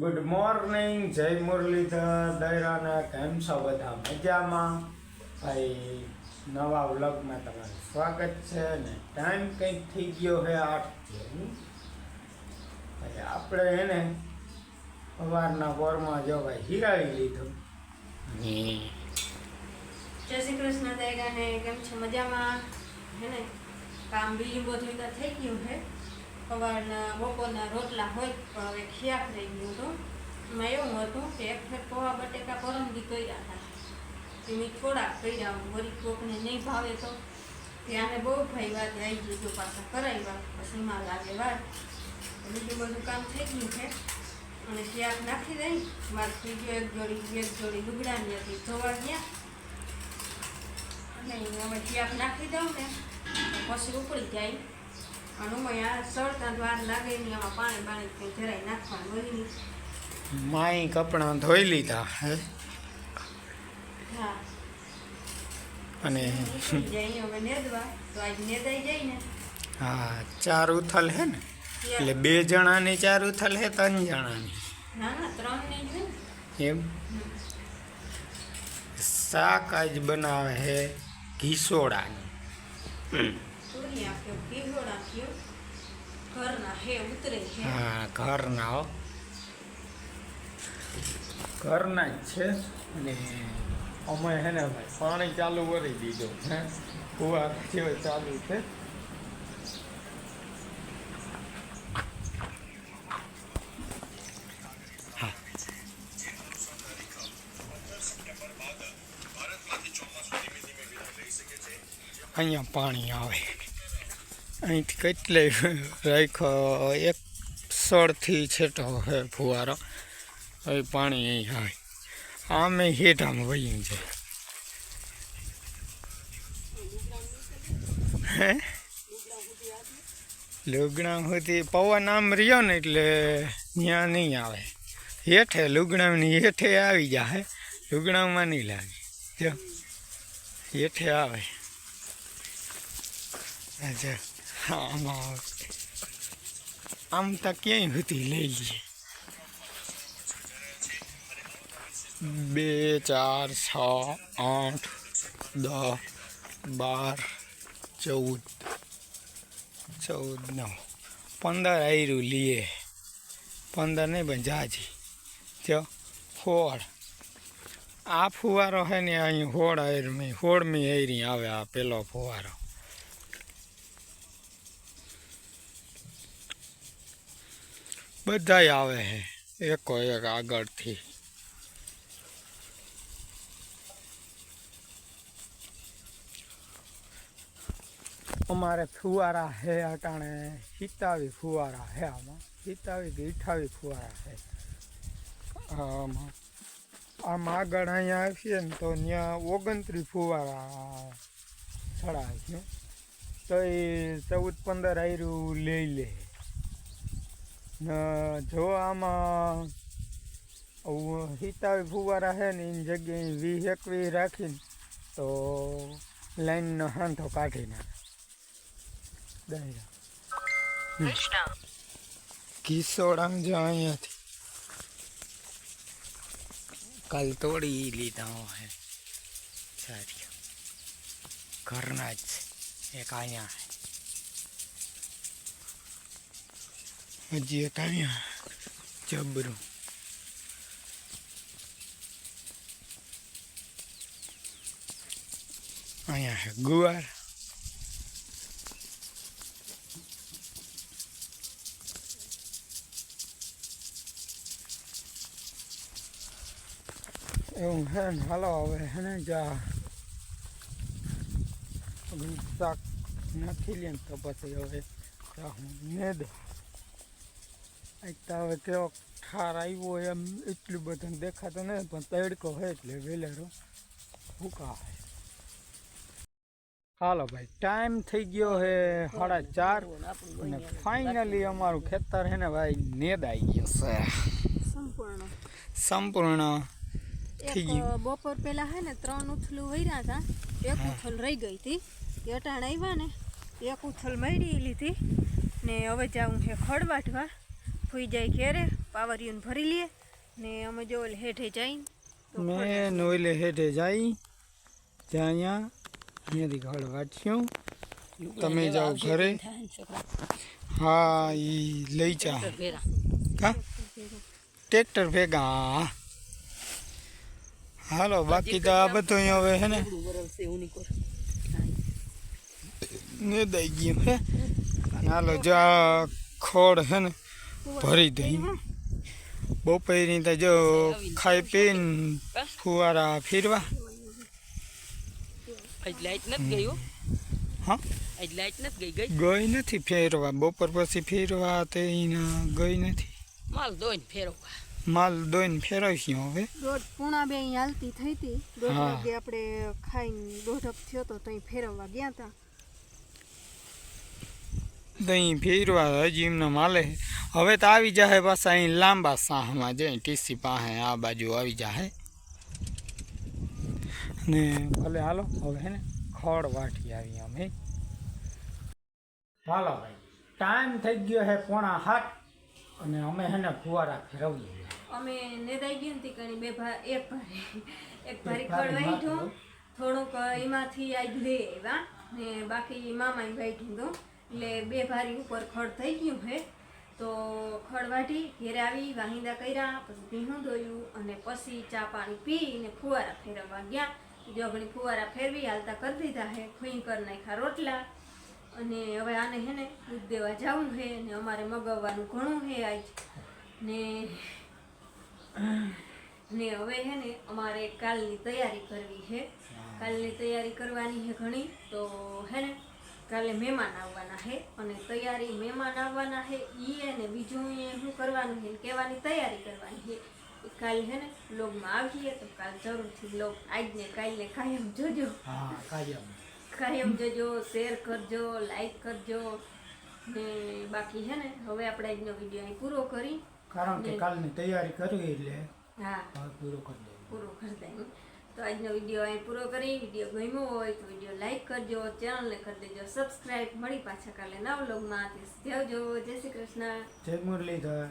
Good morning જય મુરલીધર દૈરાના કેમ છો બધા? મજામાં? ભાઈ નવા વ્લોગમાં તમારું સ્વાગત છે ને ટાઈમ કંઈક થઈ ગયો છે આઠ જેવું. ભાઈ આપણે એને સવારના પોરમાં જો ભાઈ હિરાવી લીધું. અને જય શ્રી કૃષ્ણ દૈરાને કેમ છે? મજામાં? હે ને? કામ બીજું બધું થઈ ગયું છે સવારના બપોરના રોટલા હોય પણ હવે ખિયાક રહી ગયું હતું. એમાં એવું હતું કે એક ફેર પૌવા બટેકા પરમદી કર્યા હતા. તે મેં થોડા કર્યા વળી કોકને નહીં ભાવે તો. ત્યાંને બહુ ભાઈ વાત આવી ગયું જો પાછા કરાવ્યા. પછી માં લાગે વાત બીજું બધું કામ થઈ ગયું છે. અને ક્યાંક નાખી દઈ. મારે ત્રીજો એક જોડી એક જોડી લુગડાની હતી, ધોવા ગયા. અને હવે ક્યાંક નાખી દઉં ને, પછી ઉપડી જાય. અને હું આ સળતા વાર લાગે ને એમાં પાણી પાણી કંઈ જરાય નાખવાનું હોય નહીં. માઈ કપડાં ધોઈ લીધા હે? હા. અને હા ચાર ઉથલ હે ને? એટલે બે જણાની ચાર ઉથલ હે ત્રણ જણાની. એમ? શાક આજ બનાવે હે ઘીસોડાનું. ઘરના હે ઉતરે છે. હા ઘરના હો. ઘરના જ છે. અને અમે હે ને ભાઈ પાણી ચાલુ કરી દીધું હે. કુવા જેવો ચાલુ છે. હા. અહીંયા પાણી આવે. અહીંથી કેટલે રાખ્યો એક સળથી છેટો હે ફુવારો. હવે પાણી અહીં હાય. આમે હેઠામાં વહી હે? લુગણા સુધી પવન આમ રહ્યો ને એટલે ત્યાં નહીં આવે. હેઠે લુગણાની હેઠે આવી જાય લુગણામાં નહીં લાગે. જો, હેઠે આવે. અચ્છા આમાં આમ તો ક્યાંય સુધી લઈ લઈએ બે, ચાર, છ, આઠ, દસ, બાર, ચૌદ ચૌદ, નવ. પંદર આયરું લીએ. પંદર નહીં પણ જાજી. જો, હોળ. આ ફુવારો છે ને અહીં હોળ આયરમી હોળમી આયરી આવે આ પેલો ફુવારો. બધાય આવે છે એકો એક આગળથી. અમારે ફુવારા હે અટાણે, હિતાવી ફુવારા હે આમાં. હિતાવી કે ફુવારા હે. આમાં. આમ આગળ અહીંયા આવીએ ને તો ત્યાં ઓગણત્રીસ ફુવારા ચડાવે છે. તો એ ચૌદ પંદર આયરું લઈ લે. જો આમાં હિતાવી ફુવારા છે ને એની જગ્યાએ વીસ એકવીસ રાખીને, તો લાઈનનો હાંથો કાઢી નાખે. કિશોડા જો અહીંયાથી. કાલ તોડી લીધા હોય. સારી ઘરના જ એક અહીંયા હજી એક અહીંયા જબરું અહીંયા છે ગુવાર. એવું હે ને, હાલો, હવે હે ને જા શાક નાખી લે તો પછી હવે જા હું ને હવે તેઓ ઠાર આવ્યો એમ એટલું બધું દેખાતો નહીં પણ તડકો હોય એટલે વેલેરો ભૂકા હાલો ભાઈ ટાઈમ થઈ ગયો હે સાડા ચાર અને ફાઇનલી અમારું ખેતર હે ને ભાઈ નેદાઈ ગયો છે. સંપૂર્ણ. સંપૂર્ણ થઈ ગયું. બપોર પહેલા હે ને ત્રણ ઉથલું વૈરા હતા એક ઉથલ રહી ગઈ હતી એટાણ અટાણ આવ્યા ને એક ઉથલ મળી લીધી ને હવે જાઉં છે ખડ વાટવા ફૂઈ જાય ઘેરે યુન ભરી લઈએ ને અમે જો ઓલે હેઠે જાય મેં નોઈલે હેઠે જાય ત્યાં અહીંયા અહીંયાથી ઘર વાંચ્યું. તમે જાઓ ઘરે. હા એ લઈ જા. હા ટ્રેક્ટર ભેગા હાલો બાકી તો આ બધું અહીંયા હવે હે ને. ને દઈ ગયું હે. હાલો જા ખોડ હે ને ભરી દઈ. બપોરની તો જો ખાઈ પીને ફુવારા ફેરવા. આજ લાઈટ નથી ગઈ હા. નથી ગઈ ગઈ? ગઈ નથી ફેરવા. બપોર પછી ફેરવા તે ગઈ નથી. માલ દોઈને ફેરવવા. માલ દોઈને ફેરવીશું હવે? દોઢ પૂણા બે અહીં હાલતી થઈ હતી. દોઢ. વાગે આપણે ખાઈને દોઢક થયો તો ત્યાં ફેરવવા ગયા હતા. દહીં ફેરવા હજી એમને માલે. હવે તો આવી જાય પાછા અહીં લાંબા સાહમાં જઈ ટીસી પાસે આ બાજુ આવી જાય ને ભલે હાલો હવે હે ને ખડ વાટી આવી અમે હાલો ભાઈ ટાઈમ થઈ ગયો હે પોણા હાથ અને અમે હે ને ફુવારા ફેરવીએ. અમે નેદાઈ ને કણી બે ભા એક ભારી એક ભારી ખડ વાઢ્યું થોડુંક એમાંથી આજ લે એવા. ને બાકી મામા વાઢ્યું હતું એટલે બે ભારી ઉપર ખડ થઈ ગયું હે તો ખડ વાઢી ઘેરે આવી વાહિંદા કર્યા પછી ભીણું દોયું અને પછી ચા પાણી પીને ફુવારા ફેરવવા ગયા. જો ઘણી ફુવારા ફેરવી હાલતા કરી દીધા હે ખુઈ કરી નાખ્યા રોટલા. અને હવે આને હે ને દૂધ દેવા જવું હે ને અમારે મગાવવાનું ઘણું હે આજ. ને ને હવે હે ને અમારે કાલની તૈયારી કરવી છે. કાલની તૈયારી કરવાની છે ઘણી. તો હે ને કાલે મહેમાન આવવાના છે અને તૈયારી મહેમાન આવવાના છે ઈ અને બીજું એ શું કરવાનું છે કહેવાની તૈયારી કરવાની છે કાલે છે ને બ્લોગમાં આવીએ તો કાલ જરૂરથી બ્લોગ આજને કાલે કાયમ જોજો. કાયમ. કાયમ જોજો શેર કરજો લાઈક કરજો ને બાકી છે ને હવે આપણે આજનો વીડિયો અહીં પૂરો કરી કારણ કે કાલની તૈયારી કરવી એટલે હા. પૂરો કરી દેવું પૂરો કરી દઈએ. તો આજનો વીડિયો અહીં પૂરો કરી. વીડિયો ગમ્યો હોય તો વીડિયો લાઈક કરજો, ચેનલને કરી દેજો. સબસ્ક્રાઈબ મળી પાછા કાલે નવ લોગમાં જય શ્રી કૃષ્ણ. જય મુરલીધર.